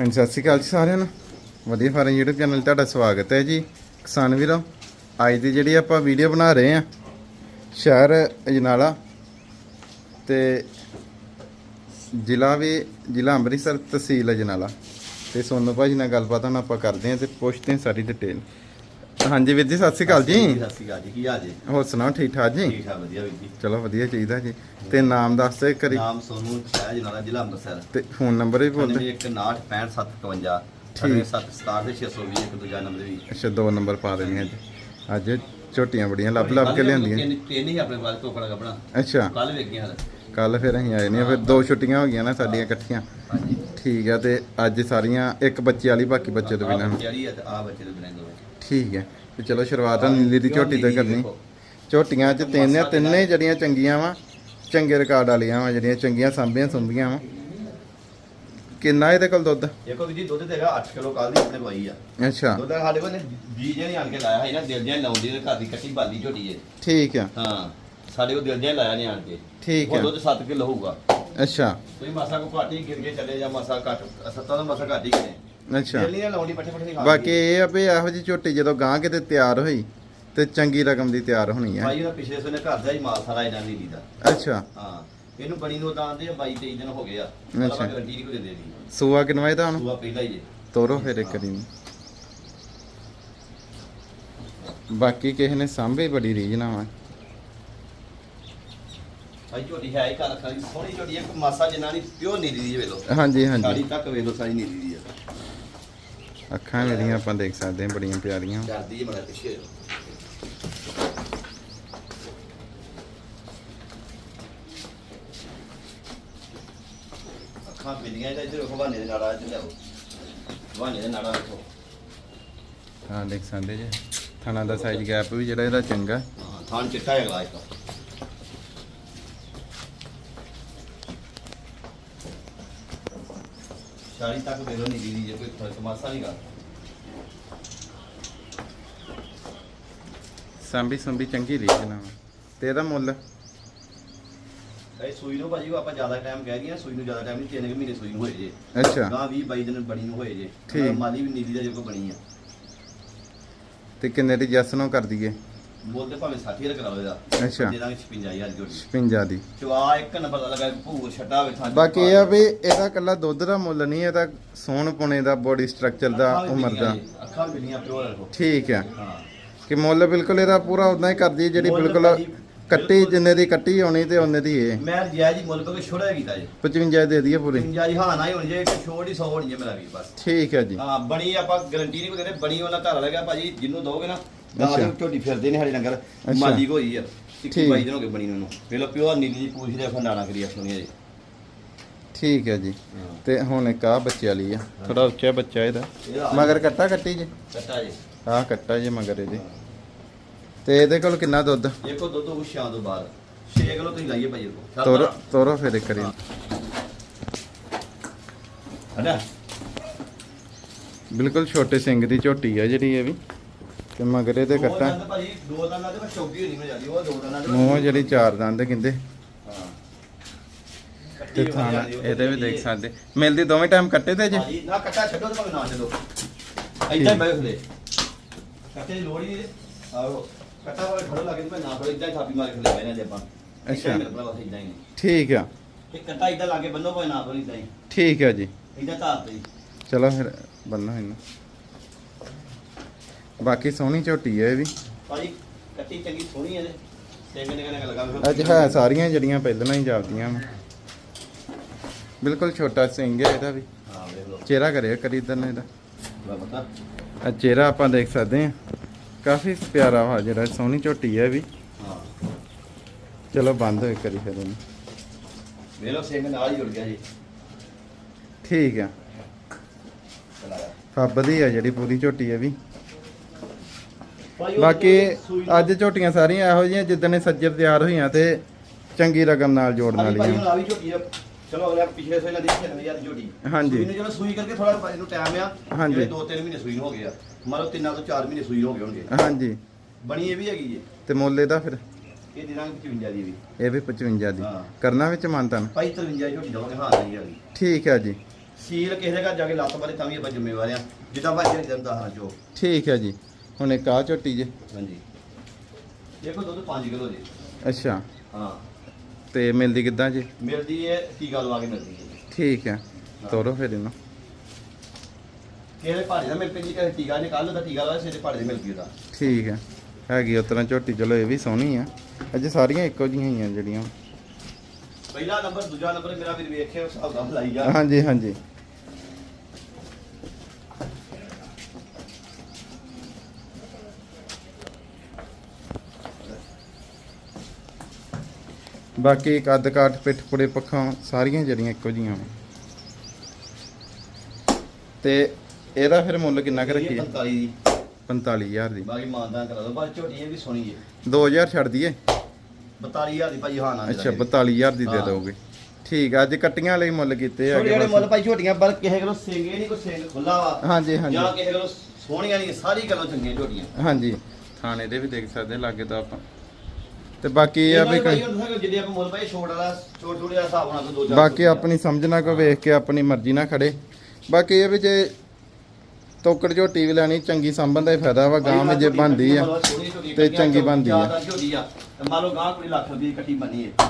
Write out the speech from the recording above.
ਹਾਂਜੀ, ਸਤਿ ਸ਼੍ਰੀ ਅਕਾਲ ਜੀ ਸਾਰਿਆਂ ਨੂੰ। ਵਧੀਆ ਫਾਰਮ YouTube ਚੈਨਲ ਤੁਹਾਡਾ ਸਵਾਗਤ ਹੈ ਜੀ। ਕਿਸਾਨ ਵੀਰੋ, ਅੱਜ ਦੀ ਜਿਹੜੀ ਆਪਾਂ ਵੀਡੀਓ ਬਣਾ ਰਹੇ ਆ ਸ਼ਹਿਰ ਅਜਨਾਲਾ ਤੇ ਜ਼ਿਲ੍ਹਾ ਵੀ, ਜ਼ਿਲ੍ਹਾ ਅੰਮ੍ਰਿਤਸਰ ਤਹਿਸੀਲ ਅਜਨਾਲਾ। ਤੇ ਸੋਨੂ ਭਾਜੀ ਨਾਲ ਗੱਲਬਾਤ ਹੁਣ ਆਪਾਂ ਕਰਦੇ ਆ ਤੇ ਪੁੱਛਦੇ ਆ ਸਾਰੀ ਡਿਟੇਲ ਹਾਂਜੀ ਵੀਰ ਜੀ ਸਤਿ ਸ਼੍ਰੀ ਅਕਾਲ ਜੀ। ਸਤਿ ਸ਼੍ਰੀ ਅਕਾਲ ਜੀ ਕੀ ਹਾਲ ਜੀ? ਹੋਰ ਸੁਣਾਓ ਠੀਕ ਠਾਕ ਜੀ? ਠੀਕ ਠਾਕ ਵਧੀਆ ਵੀਰ ਜੀ। ਚਲੋ ਵਧੀਆ ਚਾਹੀਦਾ ਜੀ। ਤੇ ਨਾਮ ਦੱਸ ਦਿਓ ਕਰੀ ਨਾਮ ਸੋਨੂੰ ਸ਼ਾਹ ਜਨਾਲਾ ਜ਼ਿਲ੍ਹਾ ਅੰਮ੍ਰਿਤਸਰ। ਤੇ ਫੋਨ ਨੰਬਰ ਵੀ ਬੋਲ ਦਿਓ। 91655757 ਠੀਕ। 767 ਇੱਕ ਦੂਜਾ ਨੰਬਰ ਵੀ। ਅੱਛਾ ਦੋ ਨੰਬਰ ਪਾ ਦੇਣੇ ਅੱਜ ਅੱਜ ਝੋਟੀਆਂ ਬੜੀਆਂ ਲੱਭ ਲੱਭ ਕੇ ਲਿਆਂਦੀਆਂ। ਤਿੰਨ ਤਿੰਨ ਹੀ ਆਪਣੇ ਕੋਲ ਟੋਕੜਾ ਕੱਪੜਾ ਅੱਛਾ। ਕੱਲ ਵੇਖੀਆਂ ਕੱਲ ਫਿਰ ਅਸੀਂ ਆਏ ਨਹੀਂ ਫਿਰ ਦੋ ਛੁੱਟੀਆਂ ਹੋ ਗਈਆਂ ਨਾ ਸਾਡੀਆਂ ਇਕੱਠੀਆਂ। ਠੀਕ ਆ ਤੇ ਅੱਜ ਸਾਰੀਆਂ ਇੱਕ ਬੱਚੇ ਵਾਲੀ ਬਾਕੀ ਬੱਚੇ ਤੋਂ ਬਿਨਾਂ। ਜਿਹੜੀ ਆ ਆ ਬੱਚੇ ਦੇ ਬਿਨਾਂ ਦੋ ਠੀਕ ਹੈ ਤੇ ਚਲੋ ਸ਼ੁਰੂਆਤ ਆ ਨੀਲੀ ਦੀ ਝੋਟੀ ਤੋਂ ਕਰਨੀ। ਝੋਟੀਆਂ 'ਚ ਤਿੰਨ ਆ ਤਿੰਨੇ ਜਿਹੜੀਆਂ ਚੰਗੀਆਂ ਵਾ ਚੰਗੇ ਰਿਕਾਰਡ ਵਾਲੀਆਂ ਵਾ ਜਿਹੜੀਆਂ ਚੰਗੀਆਂ ਸਾਂਭੀਆਂ ਸੁੰਭੀਆਂ ਵਾ। ਕਿੰਨਾ ਇਹਦੇ ਕੋਲ ਦੁੱਧ? ਦੇਖੋ ਵੀ ਜੀ ਦੁੱਧ ਤੇਰਾ 8 ਕਿਲੋ ਕੱਲ ਦੀ ਆਪਣੇ ਕੋਲ ਆ। ਅੱਛਾ। ਦੁੱਧ ਸਾਡੇ ਕੋਲ ਨੇ ਬੀਜ ਨਹੀਂ ਆਣ ਕੇ ਲਾਇਆ ਹੈ ਨਾ ਦਿਲ ਜਿਹਾ ਲਾਉਂਦੀ ਨੇ ਘਰ ਦੀ ਕੱਟੀ ਬਾਲੀ ਝੋਟੀ ਹੈ ਠੀਕ ਆ। ਹਾਂ ਸਾਡੇ ਕੋਲ ਦਿਲ ਜਿਹਾ ਲਾਇਆ ਨਹੀਂ ਆਣ ਕੇ। ਠੀਕ ਉਹ ਦੁੱਧ 7 ਕਿਲੋ ਹੋਊਗਾ। ਅੱਛਾ। ਕੋਈ ਮਾਸਾ ਕੋ ਘਾਟੀ ਗਿਰ ਕੇ ਚੱਲੇ ਜਾਂ ਮਾਸਾ ਘੱਟ ਸੱਤਾਂ ਦਾ ਮਾਸਾ ਘਾਟੀ ਗਏ ਅੱਛਾ। ਜੱਲੀਆਂ ਲਾਉਣੀ ਪੱਠੇ ਪੱਠੇ ਨਹੀਂ ਬਾਕੀ ਇਹ ਆ ਵੀ ਇਹੋ ਜਿਹੀ ਝੋਟੀ ਜਦੋਂ ਗਾਂ ਕਿਤੇ ਤਿਆਰ ਹੋਈ ਤੇ ਚੰਗੀ ਰਕਮ ਦੀ ਤਿਆਰ ਹੋਣੀ ਆ। ਭਾਈ ਉਹਦਾ ਪਿਛਲੇ ਸੋਨੇ ਘਰ ਦਾ ਹੀ ਮਾਲ ਸਾਰਾ ਇਹਨਾਂ ਨੀਲੀ ਦਾ ਅੱਛਾ। ਹਾਂ ਇਹਨੂੰ ਬਣੀ ਨੂੰ ਤਾਂ ਆ 22 23 ਦਿਨ ਹੋ ਗਏ ਆ। ਅੱਛਾ। ਅੱਛਾ ਗਰੰਟੀ ਨਹੀਂ ਕੋਈ ਦੇ ਦੀ ਸੂਆ ਕਿਨਵਾ ਇਹਦਾ ਹੁਣ ਸੂਆ ਪਹਿਲਾਂ ਹੀ ਜੇ। ਤੋਰੋ ਫਿਰ ਇੱਕ ਵਾਰੀ ਨੂੰ। ਬਾਕੀ ਕਿਸੇ ਨੇ ਸਾਂਭੇ ਬੜੀ ਰੀਝ ਨਾ ਵਾ। ਭਾਈ ਝੋਟੀ ਹੈ ਹੀ ਘਰ ਖਾਲੀ ਸੋਹਣੀ ਝੋਟੀ ਹੈ ਕੋਈ ਮਾਸਾ ਜਿੰਨਾ ਨਹੀਂ ਪਿਓ ਨੀਲੀ ਦੀ ਵੇਲੋ ਹਾਂਜੀ ਹਾਂਜੀ। ਤੱਕ ਵੇਲੋ ਸਾਰੀ ਨੀਲੀ ਦੀ ਆ ਅੱਖਾਂ ਮੇਰੀਆਂ ਆਪਾਂ ਦੇਖ ਸਕਦੇ ਹਾਂ ਬੜੀਆਂ ਪਿਆਰੀਆਂ। ਡਰਦੀ ਹੈ ਮੜਾ ਪਿੱਛੇ। ਅੱਖਾਂ ਪਿੰਡੀਆਂ ਇਹਦਾ ਇੱਧਰ ਬਾਨੇ ਦੇ ਨਾੜਾ ਇੱਧਰ ਲਿਆਓ। ਬਾਨੇ ਦੇ ਨਾੜਾ ਵੇਖੋ। ਹਾਂ ਦੇਖ ਸਕਦੇ ਜੇ। ਥਣਾ ਦਾ ਸਾਈਜ਼ ਗੈਪ ਵੀ ਜਿਹੜਾ ਇਹਦਾ ਚੰਗਾ। ਹਾਂ ਥਾਣ ਚਿੱਟਾ ਹੈ ਦਾ। ਸ਼ਾੜੀ ਤੱਕ ਦੇ ਲੋ ਨੀਲੀ ਦੀ ਜੇ ਕੋਈ ਫ਼ਰਕ ਮਾਸਾ ਨਹੀਂ ਗਾ ਸਾਂਭੀ ਸੰਭੀ ਚੰਗੀ ਰੀਝ ਨਾ। ਤੇ ਇਹਦਾ ਮੁੱਲ? ਇਹ ਸੂਈ ਨੂੰ ਭਾਜੀ ਉਹ ਆਪਾਂ ਜ਼ਿਆਦਾ ਟਾਈਮ ਕਹਿ ਗਏ ਆ ਸੂਈ ਨੂੰ ਜ਼ਿਆਦਾ ਟਾਈਮ ਨਹੀਂ ਤਿੰਨ ਕੁ ਮਹੀਨੇ ਸੂਈ ਨੂੰ ਹੋਏ ਜੇ। ਅੱਛਾ। ਗਾਂ 20 22 ਦਿਨ ਬਣੀ ਨੂੰ ਹੋਏ ਜੇ। ਠੀਕ। ਮਾਲੀ ਵੀ ਨੀਲੀ ਦਾ ਜੋ ਕੋ ਬਣੀ ਆ। ਤੇ ਕਿੰਨੇ ਦੀ ਜੱਸ ਨੂੰ ਕਰ ਦਈਏ? ਬੋਲਦੇ ਭਾਵੇਂ 60 ਰੁਪਏ ਕਰਾ ਲਓ ਇਹਦਾ ਅੱਛਾ। ਜਿਹਦਾ 55000 ਜੋੜੀ 56 ਦੀ ਚਵਾ ਇੱਕ ਨੰਬਰ ਦਾ ਲਗਾ ਭੂਰ ਛੱਡਾ ਥਾਂ ਬਾਕੀ ਇਹ ਆ ਵੀ ਇਹਦਾ ਕੱਲਾ ਦੁੱਧ ਦਾ ਮੁੱਲ ਨਹੀਂ ਇਹਦਾ ਸੋਹਣ ਪੁਣੇ ਦਾ ਬੋਡੀ ਸਟਰਕਚਰ ਦਾ ਉਮਰ ਦਾ। ਅੱਖਾਂ ਬਿਲੀਆਂ ਪਿਓਰ ਰੱਖੋ ਠੀਕ ਆ। ਹਾਂ। ਕਿ ਮੁੱਲ ਬਿਲਕੁਲ ਇਹਦਾ ਪੂਰਾ ਉਦਾਂ ਹੀ ਕਰਦੀ ਜਿਹੜੀ ਮੁੱਲ ਬਿਲਕੁਲ ਕੱਟੀ ਜਿੰਨੇ ਦੀ ਕੱਟੀ ਹੋਣੀ ਤੇ ਉਹਨੇ ਦੀ ਇਹ। ਮੈਂ ਜਾਇਜ਼ ਹੀ ਮੁੱਲ ਕੋ ਛੋੜਿਆ ਕੀਤਾ ਜੀ। 55 ਦੇ ਦਈਏ ਪੂਰੀ। ਪੰਜਾ ਜੀ ਹਾਂ ਨਾ ਹੀ ਹੋਣੀ ਜੇ ਛੋੜ ਹੀ ਸੌ ਹੋਣੀ ਜੇ ਮੇਰਾ ਵੀ ਬਸ। ਠੀਕ ਹੈ ਜੀ। ਹਾਂ ਬਣੀ ਆਪਾਂ ਗਾਰੰਟੀ ਨਹੀਂ ਕੋਈ ਬਣੀ ਉਹਨਾਂ ਘਰ ਵਾਲਾ ਗਿਆ ਭਾਜੀ ਜਿੰਨੂੰ ਦੋਗੇ ਨਾ ਹੀ ਝੋਟੀ ਫਿਰਦੇ ਨੇ ਸਾਡੇ ਅੱਛਾ। ਮਾਲੀ ਹੋਈ ਆ। ਠੀਕ। 21 22 ਦਿਨ ਹੋ ਗਏ ਬਣੀ ਨੂੰ। ਵੇਲੋ ਪਿਓਰ ਨੀਲੀ ਦੀ ਪੂਛ ਦੇ ਫੰਡਾਣਾ ਕਰੀ ਸੁਣੀਏ ਜੀ। ਠੀਕ ਹੈ ਜੀ। ਤੇ ਹੁਣ ਇੱਕ ਆ ਬੱਚੇ ਵਾਲੀ ਆ। ਥੋੜਾ ਉੱਚਾ ਬੱਚਾ ਇਹਦਾ। ਇਹਦਾ ਮਗਰ ਕੱਟਾ ਕੱਟੀ ਜੀ? ਕੱਟਾ ਜੀ। ਆਹ ਕੱਟਾ ਜੀ ਮਗਰ ਇਹਦੇ। ਤੇ ਇਹਦੇ ਕੋਲ ਕਿੰਨਾ ਦੁੱਧ? ਦੇਖੋ ਦੁੱਧ ਉਹ ਸ਼ਾਂ ਤੋਂ ਬਾਅਦ। 6 ਕਿਲੋ ਤੁਸੀਂ ਲਾਈਏ ਭਾਈ ਇਹਨੂੰ ਤੋਰੋ ਤੋਰੋ ਫਿਰ ਇੱਕ ਵਾਰੀ। ਹਨਾ? ਬਿਲਕੁਲ ਛੋਟੇ ਸਿੰਘ ਦੀ ਝੋਟੀ ਆ ਜਿਹੜੀ ਇਹ ਵੀ। ਤੇ ਮਗਰ ਦੋ ਕੱਟਾ। ਦੰਦ ਭਾਜੀ ਦੋ ਦੰਦਾਂ ਦੇ ਮੈਂ ਚੌਕੀ ਹੋਣੀ ਮੈਂ ਜਾਂਦੀ ਉਹ ਦੋ ਦੰਦਾਂ ਦੇ ਮੂੰਹ ਜਿਹੜੀ ਚਾਰ ਦੰਦ ਕਹਿੰਦੇ। ਹਾਂ। ਤੇ ਥਾਣਾ ਇਹਦੇ ਵੀ ਦੇਖ ਸਕਦੇ। ਮਿਲਦੀ ਦੋਵੇਂ ਟਾਈਮ ਕੱਟੇ ਤੇ ਜੀ ਭਾਜੀ ਨਾ ਕੱਟਾ ਛੱਡੋ ਤੇ ਭਾਵੇਂ ਨਾ ਛੱਡੋ। ਐਦਾਂ ਹੀ ਬੈਠ ਲੈ ਕੱਟੇ ਦੀ ਲੋੜ ਹੀ ਨਹੀਂ ਆਹੋ ਕੱਟਾ ਵਾਲੇ ਖੜੋ ਲੱਗੇ ਤੇ ਮੈਂ ਨਾ ਖੜੋ ਇਦਾਂ ਥਾਪੀ ਮਾਰ ਕੇ ਲੈ ਬੈਣਾ ਜੇ ਆਪਾਂ। ਅੱਛਾ। ਮੇਰਾ ਭਰਾ ਬਸ ਇਦਾਂ ਹੀ ਠੀਕ ਆ। ਤੇ ਕੱਟਾ ਇਦਾਂ ਲਾਗੇ ਬੰਨੋ ਭਾਵੇਂ ਨਾ ਬੰਨੋ ਇਦਾਂ ਹੀ। ਠੀਕ ਆ ਜੀ। ਇਦਾਂ ਧਾਰ ਤੇ। ਚਲੋ ਫਿਰ ਬੰਨੋ ਇਹਨੂੰ। ਬਾਕੀ ਸੋਹਣੀ ਝੋਟੀ ਹੈ ਇਹ ਵੀ। ਭਾਜੀ ਕੱਟੀ ਚੰਗੀ ਸੋਹਣੀ ਹੈ ਜੇ ਸਿੰਘ ਨੇ ਕਹਿੰਦਾ ਲਗਾ ਵੇਖੋ। ਅੱਜ ਹੈ ਸਾਰੀਆਂ ਜਿਹੜੀਆਂ ਪਹਿਲਾਂ ਹੀ ਜਾਪਦੀਆਂ ਵਾ। ਬਿਲਕੁਲ ਛੋਟਾ ਸਿੰਘ ਹੈ ਇਹਦਾ ਵੀ। ਹਾਂ ਵੇਖ ਲਓ। ਚਿਹਰਾ ਕਰਿਓ ਕਰੀ ਇਧਰ ਨੇ ਇਹਦਾ। ਪਤਾ। ਆ ਚਿਹਰਾ ਆਪਾਂ ਦੇਖ ਸਕਦੇ ਹਾਂ। ਕਾਫੀ ਪਿਆਰਾ ਵਾ ਜਿਹੜਾ ਸੋਹਣੀ ਝੋਟੀ ਹੈ ਵੀ। ਹਾਂ। ਚਲੋ ਬੰਦ ਹੋਏ ਕਰੀ ਫਿਰ ਇਹਨੂੰ। ਵੇਖ ਲਓ ਸਿੰਘ ਨਾਲ ਹੀ ਜੁੜ ਗਿਆ ਜੀ। ਠੀਕ ਆ। ਫੱਬਦੀ ਆ ਜਿਹੜੀ ਪੂਰੀ ਝੋਟੀ ਹੈ ਵੀ। ਬਾਕੀ ਅੱਜ ਝੋਟੀਆਂ ਸਾਰੀਆਂ ਇਹੋ ਜਿਹੀਆਂ ਜਿੱਦਣ ਇਹ ਸੱਜਰ ਤਿਆਰ ਹੋਈਆਂ ਤੇ ਚੰਗੀ ਰਕਮ ਨਾਲ ਜੋੜਨ ਵਾਲੀਆਂ। ਹੁਣ ਆ ਵੀ ਝੋਟੀ ਆ। ਚਲੋ ਅਗਲੇ ਪਿਛਲੇ 9000 ਦੀ ਝੋਟੀ। ਹਾਂਜੀ। ਸੂਈ ਨੂੰ ਚਲੋ ਸੂਈ ਕਰਕੇ ਥੋੜਾ ਇਹਨੂੰ ਟਾਈਮ ਆ। ਹਾਂਜੀ। ਜਿਹੜੇ 2-3 ਮਹੀਨੇ ਸੂਈ ਹੋ ਗਏ ਆ। ਤਿੰਨਾਂ ਤੋਂ 4 ਮਹੀਨੇ ਸੂਈ ਹੋ ਗਏ ਹੋਣਗੇ। ਹਾਂਜੀ। ਬਣੀ ਇਹ ਵੀ ਹੈਗੀ ਜੀ। ਤੇ ਮੁੱਲ ਇਹਦਾ ਫਿਰ? ਇਹ ਦਿਨਾਂ 55 ਦੀ ਵੀ। ਇਹ ਵੀ 55 ਦੀ। ਹਾਂ। ਕਰਨਾ ਵਿੱਚ ਮੰਨਤਨ ਭਾਈ 53 ਝੋਟੀ ਦਵਾਂਗੇ ਹਾਂ ਨਹੀਂ ਹੈਗੀ। ਠੀਕ ਹੈ ਜੀ। ਸੀਲ ਕਿਸੇ ਦੇ ਘਰ ਜਾ ਕੇ ਲੱਤ ਮਾਰੇ ਤਾਂ ਵੀ ਆਪਾਂ ਜ਼ਿੰਮੇਵਾਰ ਆ। ਜਿੱਦਾਂ ਭਾਜੀ ਨੇ ਦਿੰਦਾ ਹਾਂ ਜੋ। ਠੀਕ ਹੈ ਜੀ। ਹੁਣ ਇੱਕ ਆ ਝੋਟੀ ਜੇ। ਹਾਂਜੀ। ਦੇਖੋ ਦੁੱਧ 5 ਕਿਲੋ ਜੀ। ਅੱਛਾ। ਹਾਂ। ਤੇ ਮਿਲਦੀ ਕਿੱਦਾਂ ਜੀ? ਮਿਲਦੀ ਹੈ ਟੀਕਾ ਲਵਾ ਕੇ ਮਿਲਦੀ ਹੈ ਠੀਕ ਹੈ। ਤੋਰੋ ਫਿਰ ਇਹਨੂੰ। ਕਿਹੜੇ ਭਾੜੇ ਦਾ ਮਿਲ ਪੈਂਦੀ ਕਿ ਟੀਕਾ ਨੇ ਕੱਲ ਦਾ ਟੀਕਾ ਲਾਇਆ ਸਿਰੇ ਭਾੜੇ ਦੇ ਮਿਲ ਗਈ ਉਹਦਾ। ਠੀਕ ਹੈ ਹੈਗੀ ਉਸ ਤਰ੍ਹਾਂ ਝੋਟੀ ਚਲੋ ਇਹ ਵੀ ਸੋਹਣੀ ਆ। ਅੱਜ ਸਾਰੀਆਂ ਇੱਕੋ ਜਿਹੀਆਂ ਹੀ ਆ ਜਿਹੜੀਆਂ। ਪਹਿਲਾ ਨੰਬਰ ਦੂਜਾ ਨੰਬਰ ਮੇਰਾ ਵੀਰ ਵੇਖਿਆ ਉਸ ਹਿਸਾਬ ਨਾਲ ਲਾਈ ਜਾ। ਹਾਂਜੀ ਹਾਂਜੀ। ਬਾਕੀ ਕੱਦ ਕਾਠ ਪਿੱਠ ਪੁੜੇ ਪੱਖਾਂ ਸਾਰੀਆਂ ਜਿਹੜੀਆਂ ਇੱਕੋ ਜਿਹੀਆਂ ਵਾਂ। ਤੇ ਇਹਦਾ ਫਿਰ ਮੁੱਲ ਕਿੰਨਾ ਕੁ ਰੱਖੀਏ? 45 ਦੀ। 45000 ਦੀ। ਬਾਕੀ ਮਾਨਦਾਨ ਕਰਾ ਦੋ ਬਾਅਦ ਝੋਟੀ ਇਹ ਵੀ ਸੋਹਣੀ ਹੈ 2000 ਛੱਡ ਦਈਏ? 42000 ਦੀ ਭਾਜੀ ਹਾਂ ਨਾ ਅੱਛਾ 42000 ਦੀ ਦੇ। ਦੋਗੇ। ਠੀਕ ਆ ਅੱਜ ਕੱਟੀਆਂ ਲਈ ਮੁੱਲ ਕੀਤੇ ਛੋਟੇ ਜਿਹੜੇ ਬਸ। ਮੁੱਲ ਭਾਈ ਝੋਟੀਆਂ ਪਰ ਕਿਸੇ ਕੋਲ ਸਿੰਗੇ ਨਹੀਂ ਕੋਈ ਸਿੰਘ ਖੁੱਲਾ ਵਾ। ਹਾਂਜੀ ਹਾਂਜੀ। ਜਾਂ ਕਿਸੇ ਕੋਲ ਸੋਹਣੀਆਂ ਨਹੀਂ ਸਾਰੀ ਗੱਲੋਂ ਚੰਗੀਆਂ ਝੋਟੀਆਂ। ਹਾਂਜੀ। ਥਾਣੇ ਦੇ ਵੀ ਦੇਖ ਸਕਦੇ ਲਾਗੇ ਤਾਂ ਆਪਾਂ। ਤੇ ਬਾਕੀ ਇਹ ਆ ਵੀ ਕੋਈ- ਜਿਹੜੇ ਆਪਾਂ ਮੁੱਲ ਭਾਈ ਛੋਟ ਵਾਲਾ ਛੋਟ ਛੋਟ ਦਾ ਹਿਸਾਬ ਨਾਲ ਦੋ ਚਾਰ ਬਾਕੀ ਆਪਣੀ ਸਮਝ ਨਾਲ ਕੋ ਵੇਖ ਕੇ ਆਪਣੀ ਮਰਜ਼ੀ ਨਾਲ ਖੜੇ। ਬਾਕੀ ਇਹ ਵੀ ਜੇ ਤੋਕੜ ਝੋਟੀ ਵੀ ਲੈਣੀ ਚੰਗੀ ਸੰਭਣ ਦਾ ਹੀ ਫਾਇਦਾ ਵਾ ਗਾਂ ਵਿੱਚ ਜੇ ਬਣਦੀ ਆ ਤੇ ਚੰਗੀ ਬਣਦੀ ਆ। ਤੇ ਮੰਨ ਲਓ ਗਾਂ ਕੋਈ ਲੱਖ ਰੁਪਏ ਇਕੱਠੀ ਬਣੀ ਹੈ